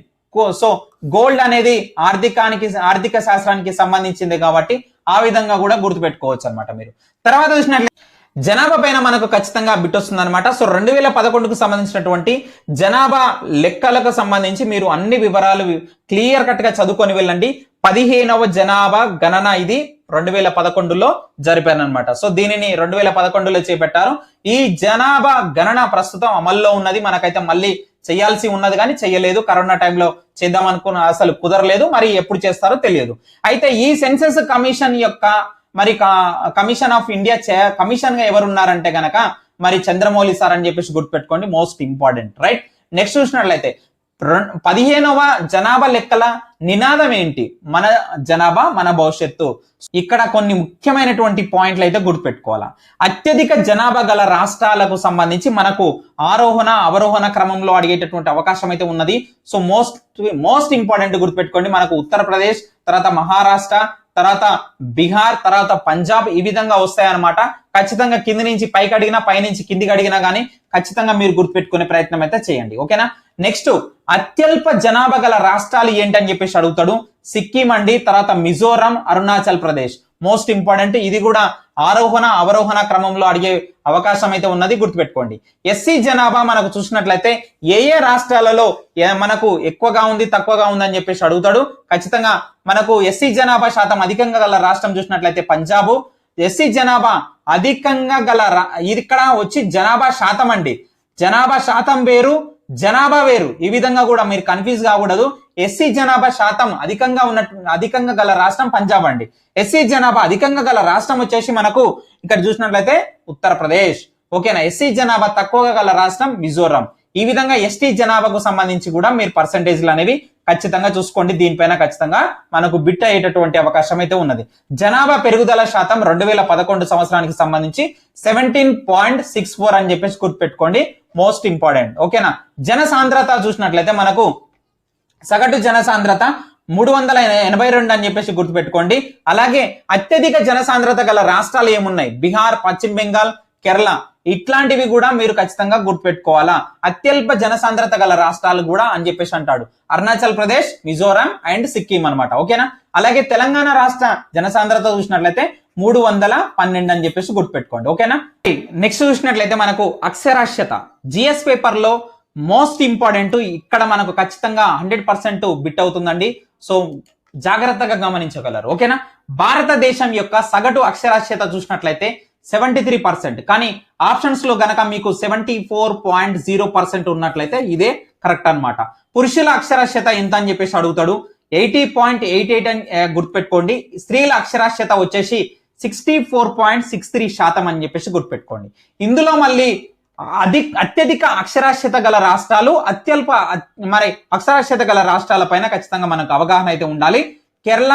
so gold అనేది ఆర్థికానికి ఆర్థిక శాస్త్రానికి సంబంధించింది కాబట్టి ఆ విధంగా కూడా గుర్తుపెట్టుకోవచ్చు అనమాట మీరు. తర్వాత చూసినట్లయితే జనాభా పైన మనకు ఖచ్చితంగా బిట్ అనమాట సో రెండు వేల పదకొండుకు సంబంధించినటువంటి జనాభా లెక్కలకు సంబంధించి మీరు అన్ని వివరాలు క్లియర్ కట్గా చదువుకొని వెళ్ళండి. పదిహేనవ జనాభా గణన ఇది రెండు వేల పదకొండులో జరిపారనమాట సో దీనిని రెండు వేల పదకొండులో చేపట్టారు. ఈ జనాభా గణన ప్రస్తుతం అమల్లో ఉన్నది. మనకైతే మళ్ళీ చేయాల్సి ఉన్నది కానీ చేయలేదు. కరోనా టైంలో చేద్దాం అనుకున్న అసలు కుదరలేదు. మరి ఎప్పుడు చేస్తారో తెలియదు. అయితే ఈ సెన్సెస్ కమిషన్ యొక్క మరి కమిషన్ ఆఫ్ ఇండియా కమిషన్గా ఎవరు ఉన్నారంటే గనక మరి చంద్రమౌళి సార్ అని చెప్పేసి గుర్తుపెట్టుకోండి మోస్ట్ ఇంపార్టెంట్ రైట్ నెక్స్ట్ చూసినట్లయితే పదిహేనవ జనాభా లెక్కల నినాదం ఏంటి? మన జనాభా మన భవిష్యత్తు. ఇక్కడ కొన్ని ముఖ్యమైనటువంటి పాయింట్లు అయితే గుర్తుపెట్టుకోవాలా. అత్యధిక జనాభా గల రాష్ట్రాలకు సంబంధించి మనకు ఆరోహణ అవరోహణ క్రమంలో అడిగేటటువంటి అవకాశం అయితే ఉన్నది. సో మోస్ట్ మోస్ట్ ఇంపార్టెంట్ గుర్తుపెట్టుకోండి. మనకు ఉత్తరప్రదేశ్ తర్వాత మహారాష్ట్ర తర్వాత బీహార్ తర్వాత పంజాబ్ ఈ విధంగా వస్తాయన్నమాట. ఖచ్చితంగా కింది నుంచి పైకి అడిగినా పైనుంచి కిందికి అడిగినా కానీ ఖచ్చితంగా మీరు గుర్తుపెట్టుకునే ప్రయత్నం అయితే చేయండి. ఓకేనా? నెక్స్ట్ అత్యల్ప జనాభా గల రాష్ట్రాలు ఏంటని చెప్పేసి అడుగుతాడు. సిక్కిం అండి తర్వాత మిజోరాం అరుణాచల్ ప్రదేశ్. మోస్ట్ ఇంపార్టెంట్ ఇది కూడా ఆరోహణ అవరోహణ క్రమంలో అడిగే అవకాశం అయితే ఉన్నది గుర్తుపెట్టుకోండి. ఎస్సీ జనాభా మనకు చూసినట్లయితే ఏ ఏ రాష్ట్రాలలో ఏ- మనకు ఎక్కువగా ఉంది తక్కువగా ఉంది అని చెప్పేసి అడుగుతాడు. ఖచ్చితంగా మనకు ఎస్సీ జనాభా శాతం అధికంగా గల రాష్ట్రం చూసినట్లయితే పంజాబ్. ఎస్సీ జనాభా అధికంగా గల రా- ఇక్కడ వచ్చి జనాభా శాతం అండి. జనాభా శాతం వేరు జనాభా వేరు. ఈ విధంగా కూడా మీరు కన్ఫ్యూజ్ కాకూడదు. ఎస్సీ జనాభా శాతం అధికంగా ఉన్న అధికంగా గల రాష్ట్రం పంజాబ్ అండి. ఎస్సీ జనాభా అధికంగా గల రాష్ట్రం వచ్చేసి మనకు ఇక్కడ చూసినట్లయితే ఉత్తరప్రదేశ్. ఓకేనా? ఎస్సీ జనాభా తక్కువగా గల రాష్ట్రం మిజోరాం. ఈ విధంగా ఎస్టీ జనాభాకు సంబంధించి కూడా మీరు పర్సంటేజ్లు అనేవి ఖచ్చితంగా చూసుకోండి. దీనిపైన ఖచ్చితంగా మనకు బిట్ అయ్యేటటువంటి అవకాశం అయితే ఉన్నది. జనాభా పెరుగుదల శాతం రెండు వేల పదకొండు సంవత్సరానికి సంబంధించి సెవెంటీన్ పాయింట్ సిక్స్ ఫోర్ అని చెప్పేసి గుర్తుపెట్టుకోండి. Most important. ఓకేనా? జన సాంద్రత చూసినట్లయితే మనకు సగటు జనసాంద్రత మూడు వందల ఎనభై రెండు అని చెప్పేసి గుర్తుపెట్టుకోండి. అలాగే అత్యధిక జనసాంద్రత గల రాష్ట్రాలు ఏమున్నాయి? బీహార్ పశ్చిమ బెంగాల్ కేరళ. ఇట్లాంటివి కూడా మీరు ఖచ్చితంగా గుర్తుపెట్టుకోవాలా? అత్యల్ప జనసాంద్రత గల రాష్ట్రాలు కూడా అని చెప్పేసి అంటాడు. అరుణాచల్ ప్రదేశ్ మిజోరాం అండ్ సిక్కిం అన్నమాట. ఓకేనా? అలాగే తెలంగాణ రాష్ట్ర జనసాంద్రత చూసినట్లయితే మూడు వందల పన్నెండు అని చెప్పేసి గుర్తుపెట్టుకోండి. ఓకేనా? నెక్స్ట్ చూసినట్లయితే మనకు అక్షరాస్యత. జిఎస్ పేపర్లో మోస్ట్ ఇంపార్టెంట్ ఇక్కడ మనకు ఖచ్చితంగా హండ్రెడ్ పర్సెంట్ బిట్ అవుతుందండి. సో జాగ్రత్తగా గమనించగలరు. ఓకేనా? భారతదేశం యొక్క సగటు అక్షరాస్యత చూసినట్లయితే సెవెంటీ త్రీ పర్సెంట్ కానీ ఆప్షన్స్లో గనక మీకు seventy four point zero percent ఉన్నట్లయితే ఇదే కరెక్ట్ అన్నమాట. పురుషుల అక్షరాస్యత ఎంత అని చెప్పేసి అడుగుతాడు. ఎయిటీ పాయింట్ ఎయిట్ ఎయిట్ అని గుర్తుపెట్టుకోండి. స్త్రీల అక్షరాస్యత వచ్చేసి sixty four point six three శాతం అని చెప్పేసి గుర్తుపెట్టుకోండి. ఇందులో మళ్ళీ అధి అత్యధిక అక్షరాస్యత గల రాష్ట్రాలు అత్యల్ప మరి అక్షరాస్యత గల రాష్ట్రాల పైన ఖచ్చితంగా మనకు అవగాహన అయితే ఉండాలి. కేరళ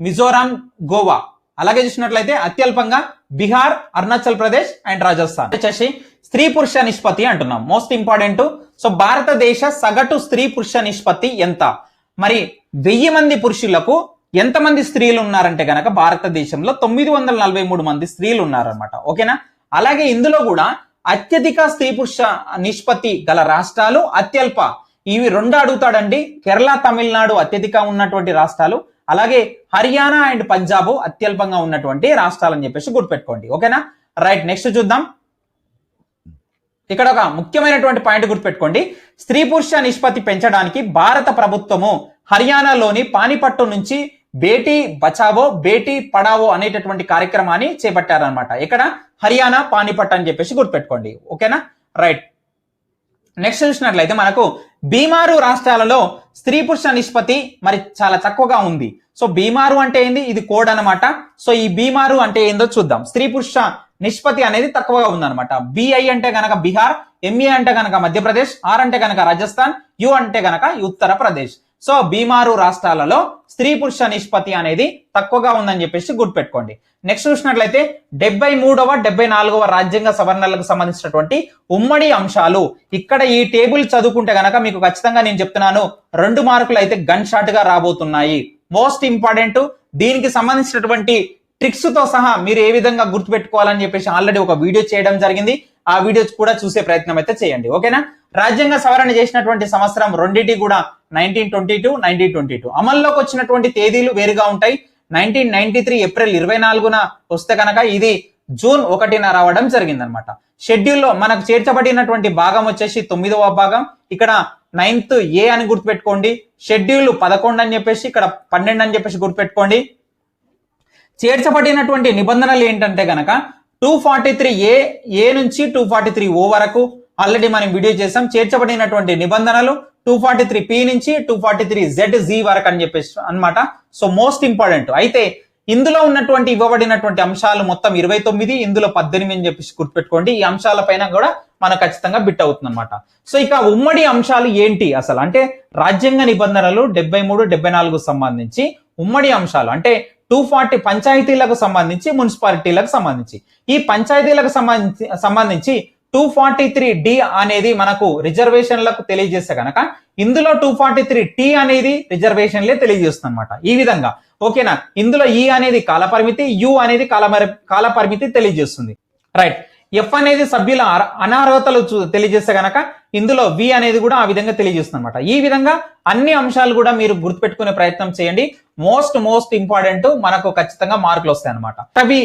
మిజోరాం గోవా. అలాగే చూసినట్లయితే అత్యల్పంగా బీహార్ అరుణాచల్ ప్రదేశ్ అండ్ రాజస్థాన్. వచ్చేసి స్త్రీ పురుష నిష్పత్తి అంటున్నాం. మోస్ట్ ఇంపార్టెంట్ సో భారతదేశ సగటు స్త్రీ పురుష నిష్పత్తి ఎంత? మరి వెయ్యి మంది పురుషులకు ఎంతమంది స్త్రీలు ఉన్నారంటే గనక భారతదేశంలో తొమ్మిది వందల నలభై మూడు మంది స్త్రీలు ఉన్నారనమాట ఓకేనా? అలాగే ఇందులో కూడా అత్యధిక స్త్రీ పురుష నిష్పత్తి గల రాష్ట్రాలు అత్యల్ప. ఇవి రెండు అడుగుతాడండి. కేరళ తమిళనాడు అత్యధిక ఉన్నటువంటి రాష్ట్రాలు. అలాగే హర్యానా అండ్ పంజాబ్ అత్యల్పంగా ఉన్నటువంటి రాష్ట్రాలు అని చెప్పేసి గుర్తుపెట్టుకోండి. ఓకేనా? రైట్ నెక్స్ట్ చూద్దాం. ఇక్కడ ఒక ముఖ్యమైనటువంటి పాయింట్ గుర్తుపెట్టుకోండి. స్త్రీ పురుష నిష్పత్తి పెంచడానికి భారత ప్రభుత్వము హర్యానాలోని పానిపట్టు నుంచి బేటీ బచావో బేటీ పడావో అనేటటువంటి కార్యక్రమాన్ని చేపట్టారనమాట ఇక్కడ హర్యానా పానిపట్ అని చెప్పేసి గుర్తుపెట్టుకోండి. ఓకేనా? రైట్. నెక్స్ట్ చూసినట్లయితే మనకు బీమారు రాష్ట్రాలలో స్త్రీ పురుష నిష్పత్తి మరి చాలా తక్కువగా ఉంది. సో బీమారు అంటే ఏంది? ఇది కోడ్ అన్నమాట. సో ఈ బీమారు అంటే ఏందో చూద్దాం. స్త్రీ పురుష నిష్పత్తి అనేది తక్కువగా ఉందన్నమాట. బిఐ అంటే గనక బీహార్ ఎంఏ అంటే గనక మధ్యప్రదేశ్ ఆర్ అంటే గనక రాజస్థాన్ యు అంటే గనక ఉత్తరప్రదేశ్. సో బీమారు రాష్ట్రాలలో స్త్రీ పురుష నిష్పత్తి అనేది తక్కువగా ఉందని చెప్పేసి గుర్తుపెట్టుకోండి. నెక్స్ట్ చూసినట్లయితే డెబ్బై మూడవ డెబ్బై నాలుగవ రాజ్యాంగ సవరణలకు సంబంధించినటువంటి ఉమ్మడి అంశాలు. ఇక్కడ ఈ టేబుల్ చదువుకుంటే గనక మీకు ఖచ్చితంగా నేను చెప్తున్నాను రెండు మార్కులు అయితే గన్ షాట్గా రాబోతున్నాయి. మోస్ట్ ఇంపార్టెంట్ దీనికి సంబంధించినటువంటి ట్రిక్స్తో సహా మీరు ఏ విధంగా గుర్తుపెట్టుకోవాలని చెప్పేసి ఆల్రెడీ ఒక వీడియో చేయడం జరిగింది. ఆ వీడియోస్ కూడా చూసే ప్రయత్నం అయితే చేయండి. ఓకేనా? రాజ్యాంగ సవరణ చేసినటువంటి సంవత్సరం రెండింటి కూడా nineteen twenty two nineteen twenty two అమల్లోకి వచ్చినటువంటి తేదీలు వేరుగా ఉంటాయి. నైన్టీన్ నైన్టీ త్రీ ఏప్రిల్ ఇరవై నాలుగున వస్తే కనుక ఇది జూన్ ఒకటిన రావడం జరిగిందనమాట. షెడ్యూల్లో మనకు చేర్చబడినటువంటి భాగం వచ్చేసి తొమ్మిదవ భాగం. ఇక్కడ నైన్త్ ఏ అని గుర్తుపెట్టుకోండి. షెడ్యూల్ పదకొండు అని చెప్పేసి ఇక్కడ పన్నెండు అని చెప్పేసి గుర్తుపెట్టుకోండి. చేర్చబడినటువంటి నిబంధనలు ఏంటంటే గనక two forty three A A నుంచి టూ ఫార్టీ త్రీ ఓ వరకు ఆల్రెడీ మనం వీడియో చేసాం. చేర్చబడినటువంటి నిబంధనలు టూ ఫార్టీ త్రీ పి నుంచి two forty three Z G వరకు అని చెప్పేసి అన్నమాట. సో మోస్ట్ ఇంపార్టెంట్ అయితే ఇందులో ఉన్నటువంటి ఇవ్వబడినటువంటి అంశాలు మొత్తం ఇరవై తొమ్మిది ఇందులో పద్దెనిమిది అని చెప్పేసి గుర్తుపెట్టుకోండి. ఈ అంశాల పైన కూడా మనకు ఖచ్చితంగా బిట్ అవుతుంది అనమాట సో ఇక ఉమ్మడి అంశాలు ఏంటి అసలు? అంటే రాజ్యాంగ నిబంధనలు డెబ్బై మూడు డెబ్బై నాలుగు సంబంధించి ఉమ్మడి అంశాలు. అంటే టూ ఫార్టీ పంచాయతీలకు సంబంధించి మున్సిపాలిటీలకు సంబంధించి. ఈ పంచాయతీలకు సంబంధించి సంబంధించి టూ ఫార్టీ త్రీ డి అనేది మనకు రిజర్వేషన్లకు తెలియజేస్తే కనుక ఇందులో టూ ఫార్టీ త్రీ టీ అనేది రిజర్వేషన్లే తెలియజేస్తుంది అనమాట ఈ విధంగా ఓకేనా? ఇందులో ఈ అనేది కాలపరిమితి యు అనేది కాల కాలపరిమితి తెలియజేస్తుంది. రైట్. ఎఫ్ అనేది సభ్యుల అనర్హతలు చూ- తెలియజేస్తే గనక ఇందులో వి అనేది కూడా ఆ విధంగా తెలియజేస్తుంది అనమాట ఈ విధంగా అన్ని అంశాలు కూడా మీరు గుర్తుపెట్టుకునే ప్రయత్నం చేయండి. మోస్ట్ మోస్ట్ ఇంపార్టెంట్ మనకు ఖచ్చితంగా మార్కులు వస్తాయి అనమాట అటవీ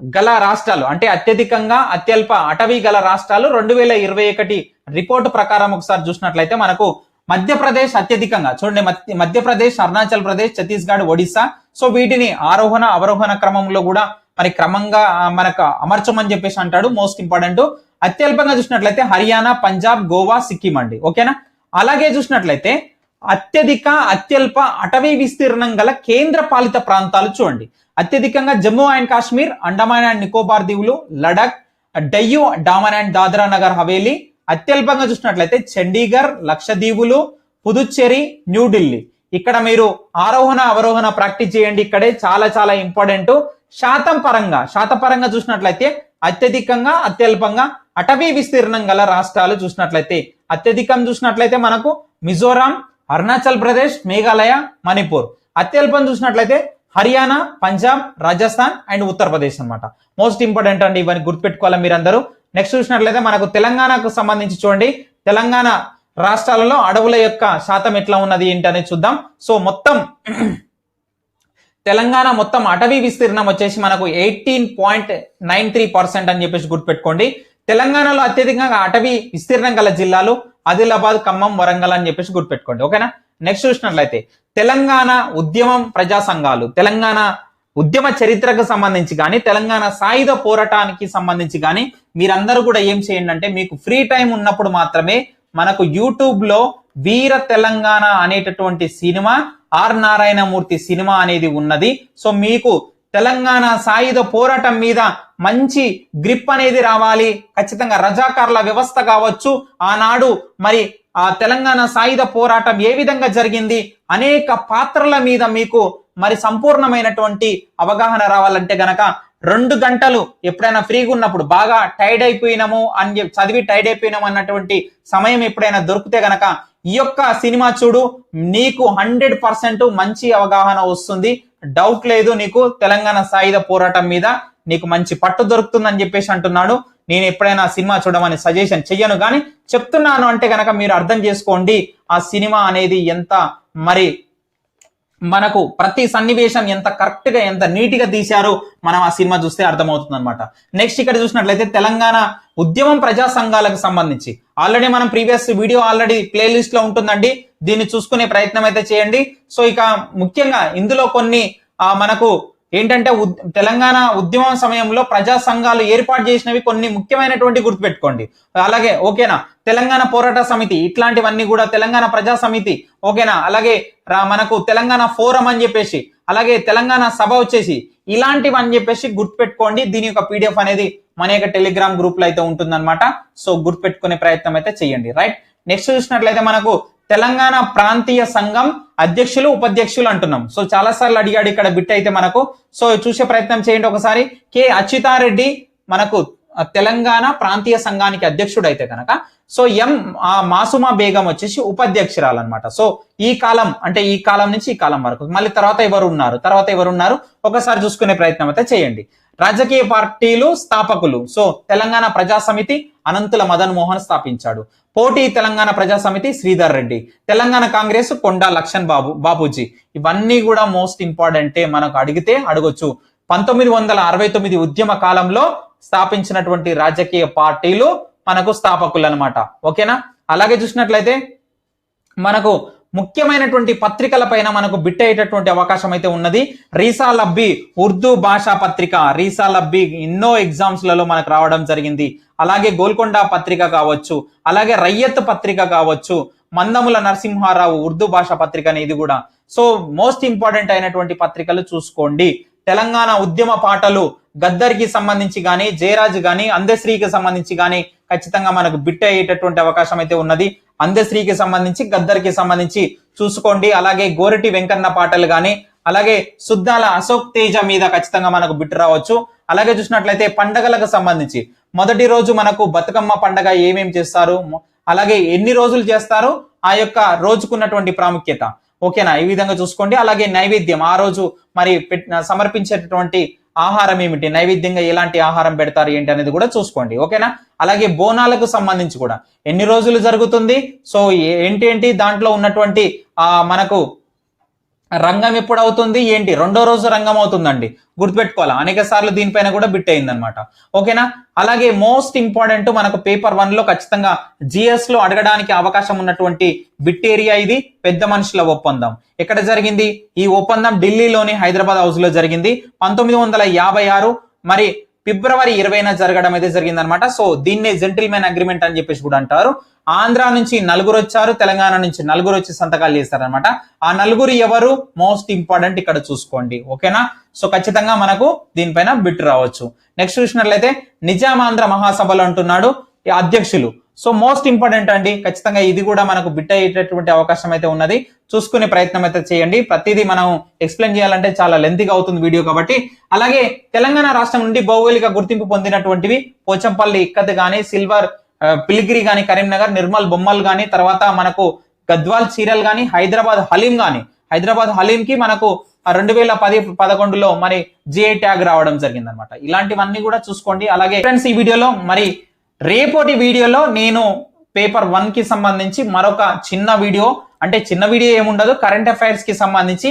గల రాష్ట్రాలు అంటే అత్యధికంగా అత్యల్ప అటవీ గల రాష్ట్రాలు రెండు వేల ఇరవై ఒకటి రిపోర్టు ప్రకారం ఒకసారి చూసినట్లయితే మనకు మధ్యప్రదేశ్ అత్యధికంగా చూడండి మధ్యప్రదేశ్ అరుణాచల్ ప్రదేశ్ ఛత్తీస్గఢ్ ఒడిశా. సో వీటిని ఆరోహణ అవరోహణ క్రమంలో కూడా మరి క్రమంగా మనకు అమర్చమని చెప్పేసి అంటాడు మోస్ట్ ఇంపార్టెంట్. అత్యల్పంగా చూసినట్లయితే హర్యానా పంజాబ్ గోవా సిక్కిం అండి. ఓకేనా? అలాగే చూసినట్లయితే అత్యధిక అత్యల్ప అటవీ విస్తీర్ణం గల కేంద్ర పాలిత ప్రాంతాలు చూడండి. అత్యధికంగా జమ్మూ అండ్ కాశ్మీర్ అండమాన్ అండ్ నికోబార్ దీవులు లడక్ డయ్యూ డామన్ అండ్ దాద్రా నగర్ హవేలీ. అత్యల్పంగా చూసినట్లయితే చండీగర్ లక్షద్వీపులు పుదుచ్చేరి న్యూఢిల్లీ ఇక్కడ మీరు ఆరోహణ అవరోహణ ప్రాక్టీస్ చేయండి. ఇక్కడే చాలా చాలా ఇంపార్టెంట్. శాతం పరంగా శాతపరంగా చూసినట్లయితే అత్యధికంగా అత్యల్పంగా అటవీ విస్తీర్ణం గల రాష్ట్రాలు చూసినట్లయితే అత్యధికం చూసినట్లయితే మనకు మిజోరాం అరుణాచల్ ప్రదేశ్ మేఘాలయ మణిపూర్. అత్యల్పం చూసినట్లయితే హర్యానా పంజాబ్ రాజస్థాన్ అండ్ ఉత్తరప్రదేశ్ అన్నమాట. మోస్ట్ ఇంపార్టెంట్ అండి ఇవన్నీ గుర్తుపెట్టుకోవాలి మీరందరూ. నెక్స్ట్ చూసినట్లయితే మనకు తెలంగాణకు సంబంధించి చూడండి. తెలంగాణ రాష్ట్రాలలో అడవుల యొక్క శాతం ఎట్లా ఉన్నది ఏంటి అనేది చూద్దాం. సో మొత్తం తెలంగాణ మొత్తం అటవీ విస్తీర్ణం వచ్చేసి మనకు eighteen point nine three percent అని చెప్పేసి గుర్తుపెట్టుకోండి. తెలంగాణలో అత్యధికంగా అటవీ విస్తీర్ణం గల జిల్లాలు ఆదిలాబాద్ ఖమ్మం వరంగల్ అని చెప్పేసి గుర్తుపెట్టుకోండి. ఓకేనా? నెక్స్ట్ చూసినట్లయితే తెలంగాణ ఉద్యమం ప్రజా సంఘాలు తెలంగాణ ఉద్యమ చరిత్రకు సంబంధించి కానీ తెలంగాణ సాయుధ పోరాటానికి సంబంధించి కానీ మీరందరూ కూడా ఏం చేయండి అంటే మీకు ఫ్రీ టైం ఉన్నప్పుడు మాత్రమే మనకు యూట్యూబ్లో వీర తెలంగాణ అనేటటువంటి సినిమా ఆర్ నారాయణమూర్తి సినిమా అనేది ఉన్నది. సో మీకు తెలంగాణ సాయుధ పోరాటం మీద మంచి గ్రిప్ అనేది రావాలి. ఖచ్చితంగా రజాకార్ల వ్యవస్థ కావచ్చు. ఆనాడు మరి ఆ తెలంగాణ సాయుధ పోరాటం ఏ విధంగా జరిగింది? అనేక పాత్రల మీద మీకు మరి సంపూర్ణమైనటువంటి అవగాహన రావాలంటే గనక రెండు గంటలు ఎప్పుడైనా ఫ్రీగా ఉన్నప్పుడు బాగా టైర్డ్ అయిపోయినాము అని చదివి టైర్డ్ అయిపోయినాము అన్నటువంటి సమయం ఎప్పుడైనా దొరికితే గనక ఈ యొక్క సినిమా చూడు నీకు హండ్రెడ్ పర్సెంట్ మంచి అవగాహన వస్తుంది. డౌట్ లేదు నీకు తెలంగాణ సాయుధ పోరాటం మీద నీకు మంచి పట్టు దొరుకుతుందని చెప్పేసి అంటున్నాడు. నేను ఎప్పుడైనా సినిమా చూడమని సజెషన్ చెయ్యను కానీ చెప్తున్నాను అంటే కనుక మీరు అర్థం చేసుకోండి ఆ సినిమా అనేది ఎంత మరి మనకు ప్రతి సన్నివేశం ఎంత కరెక్ట్గా ఎంత నీట్గా తీశారో మనం ఆ సినిమా చూస్తే అర్థమవుతుంది అనమాట నెక్స్ట్ ఇక్కడ చూసినట్లయితే తెలంగాణ ఉద్యమం ప్రజా సంఘాలకు సంబంధించి. ఆల్రెడీ మనం ప్రీవియస్ వీడియో ఆల్రెడీ ప్లేలిస్ట్లో ఉంటుందండి. దీన్ని చూసుకునే ప్రయత్నం అయితే చేయండి. సో ఇక ముఖ్యంగా ఇందులో కొన్ని మనకు ఏంటంటే ఉద్- తెలంగాణ ఉద్యమం సమయంలో ప్రజా సంఘాలు ఏర్పాటు చేసినవి కొన్ని ముఖ్యమైనటువంటి గుర్తుపెట్టుకోండి. అలాగే ఓకేనా తెలంగాణ పోరాట సమితి ఇట్లాంటివన్నీ కూడా తెలంగాణ ప్రజా సమితి ఓకేనా అలాగే మనకు తెలంగాణ ఫోరం అని చెప్పేసి అలాగే తెలంగాణ సభ వచ్చేసి ఇలాంటివి అని చెప్పేసి గుర్తుపెట్టుకోండి. దీని యొక్క పీడిఎఫ్ అనేది మన యొక్క టెలిగ్రామ్ గ్రూప్లో అయితే ఉంటుందన్నమాట. సో గుర్తుపెట్టుకునే ప్రయత్నం అయితే చేయండి. రైట్? నెక్స్ట్ చూసినట్లయితే మనకు తెలంగాణ ప్రాంతీయ సంఘం అధ్యక్షులు ఉపాధ్యక్షులు అంటున్నాం. సో చాలా సార్లు అడిగాడు ఇక్కడ బిట్ అయితే మనకు. సో చూసే ప్రయత్నం చేయండి ఒకసారి. కె అచ్యుతారెడ్డి మనకు తెలంగాణ ప్రాంతీయ సంఘానికి అధ్యక్షుడు అయితే కనుక. సో ఎం ఆ, మాసుమా బేగం వచ్చేసి ఉపాధ్యక్షురాలు అనమాట సో ఈ కాలం అంటే ఈ కాలం నుంచి ఈ కాలం వరకు. మళ్ళీ తర్వాత ఎవరు ఉన్నారు? తర్వాత ఎవరు ఉన్నారు? ఒకసారి చూసుకునే ప్రయత్నం అయితే చేయండి. రాజకీయ పార్టీలు స్థాపకులు. సో తెలంగాణ ప్రజా సమితి అనంతుల మదన్ మోహన్ స్థాపించాడు. పోటీ తెలంగాణ ప్రజా సమితి శ్రీధర్ రెడ్డి. తెలంగాణ కాంగ్రెస్ కొండా లక్ష్మణ్ బాబు బాబూజీ ఇవన్నీ కూడా మోస్ట్ ఇంపార్టెంటే మనకు అడిగితే అడగొచ్చు. పంతొమ్మిది వందల అరవై తొమ్మిది ఉద్యమ కాలంలో స్థాపించినటువంటి రాజకీయ పార్టీలు మనకు స్థాపకులు అనమాట ఓకేనా? అలాగే చూసినట్లయితే మనకు ముఖ్యమైనటువంటి పత్రికల పైన మనకు బిట్ అయ్యేటటువంటి అవకాశం అయితే ఉన్నది రీసా లబ్బి ఉర్దూ భాషా పత్రిక. రీసా లబ్బి ఎన్నో ఎగ్జామ్స్లలో మనకు రావడం జరిగింది. అలాగే గోల్కొండ పత్రిక కావచ్చు అలాగే రయ్యత్ పత్రిక కావచ్చు మందముల నరసింహారావు ఉర్దూ భాషా పత్రిక అనేది కూడా. సో మోస్ట్ ఇంపార్టెంట్ అయినటువంటి పత్రికలు చూసుకోండి. తెలంగాణ ఉద్యమ పాటలు గద్దర్కి సంబంధించి కానీ జయరాజు కానీ అందశ్రీకి సంబంధించి కానీ ఖచ్చితంగా మనకు బిట్ అయ్యేటటువంటి అవకాశం అయితే ఉన్నది. అందశ్రీకి సంబంధించి గద్దర్కి సంబంధించి చూసుకోండి. అలాగే గోరటి వెంకన్న పాటలు కానీ అలాగే సుద్దాల అశోక్ తేజ మీద ఖచ్చితంగా మనకు బిట్ రావచ్చు. అలాగే చూసినట్లయితే పండగలకు సంబంధించి మొదటి రోజు మనకు బతుకమ్మ పండగ ఏమేం చేస్తారు అలాగే ఎన్ని రోజులు చేస్తారు ఆ యొక్క రోజుకున్నటువంటి ప్రాముఖ్యత. ఓకేనా? ఈ విధంగా చూసుకోండి. అలాగే నైవేద్యం. ఆ రోజు మరి సమర్పించేటటువంటి ఆహారం ఏమిటి? నైవేద్యంగా ఎలాంటి ఆహారం పెడతారు? ఏంటి అనేది కూడా చూసుకోండి. ఓకేనా? అలాగే బోనాలకు సంబంధించి కూడా. ఎన్ని రోజులు జరుగుతుంది? సో ఏంటి ఏంటి? దాంట్లో ఉన్నటువంటి ఆ మనకు రంగం ఎప్పుడు అవుతుంది? ఏంటి? రెండో రోజు రంగం అవుతుందండి. గుర్తుపెట్టుకోవాలా? అనేక సార్లు దీనిపైన కూడా బిట్ అయిందనమాట ఓకేనా? అలాగే మోస్ట్ ఇంపార్టెంట్ మనకు పేపర్ వన్లో ఖచ్చితంగా జిఎస్లో అడగడానికి అవకాశం ఉన్నటువంటి బిట్ ఏరియా ఇది. పెద్ద మనుషుల ఒప్పందం. ఎక్కడ జరిగింది? ఈ ఒప్పందం ఢిల్లీలోని హైదరాబాద్ హౌస్లో జరిగింది. పంతొమ్మిది వందల యాభై ఆరు. మరి ఫిబ్రవరి ఇరవైన జరగడం అయితే జరిగిందనమాట సో దీన్నే జెంటిల్మెన్ అగ్రిమెంట్ అని చెప్పేసి కూడా అంటారు. ఆంధ్ర నుంచి నలుగురు వచ్చారు తెలంగాణ నుంచి నలుగురు వచ్చి సంతకాలు చేస్తారనమాట ఆ నలుగురు ఎవరు? మోస్ట్ ఇంపార్టెంట్ ఇక్కడ చూసుకోండి. ఓకేనా? సో ఖచ్చితంగా మనకు దీనిపైన బిట్ రావచ్చు. నెక్స్ట్ చూసినట్లయితే నిజామాంధ్ర మహాసభలు అంటున్నాడు ఈ అధ్యక్షులు. సో మోస్ట్ ఇంపార్టెంట్ అండి ఖచ్చితంగా ఇది కూడా మనకు బిట్ అయ్యేటటువంటి అవకాశం అయితే ఉన్నది. చూసుకునే ప్రయత్నం అయితే చేయండి. ప్రతిదీ మనం ఎక్స్ప్లెయిన్ చేయాలంటే చాలా లెంతీగా అవుతుంది వీడియో కాబట్టి. అలాగే తెలంగాణ రాష్ట్రం నుండి భౌగోళిక గుర్తింపు పొందినటువంటివి పోచంపల్లి ఇక్కత్ కానీ సిల్వర్ పిలిగిరి కానీ కరీంనగర్ నిర్మల్ బొమ్మల్ కానీ తర్వాత మనకు గద్వాల్ చీరల్ కానీ హైదరాబాద్ హలీం కానీ హైదరాబాద్ హలీంకి మనకు రెండు వేల పది పదకొండులో మరి జిఐ ట్యాగ్ రావడం జరిగిందనమాట ఇలాంటివన్నీ కూడా చూసుకోండి. అలాగే ఫ్రెండ్స్ ఈ వీడియోలో మరి రేపటి వీడియోలో నేను పేపర్ వన్కి సంబంధించి మరొక చిన్న వీడియో అంటే చిన్న వీడియో ఏముండదు కరెంట్ అఫైర్స్కి సంబంధించి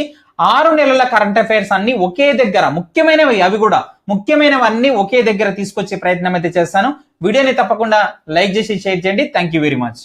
ఆరు నెలల కరెంట్ అఫైర్స్ అన్ని ఒకే దగ్గర ముఖ్యమైనవి అవి కూడా ముఖ్యమైనవన్నీ ఒకే దగ్గర తీసుకొచ్చే ప్రయత్నం అయితే చేస్తాను. వీడియోని తప్పకుండా లైక్ చేసి షేర్ చేయండి. Thank you very much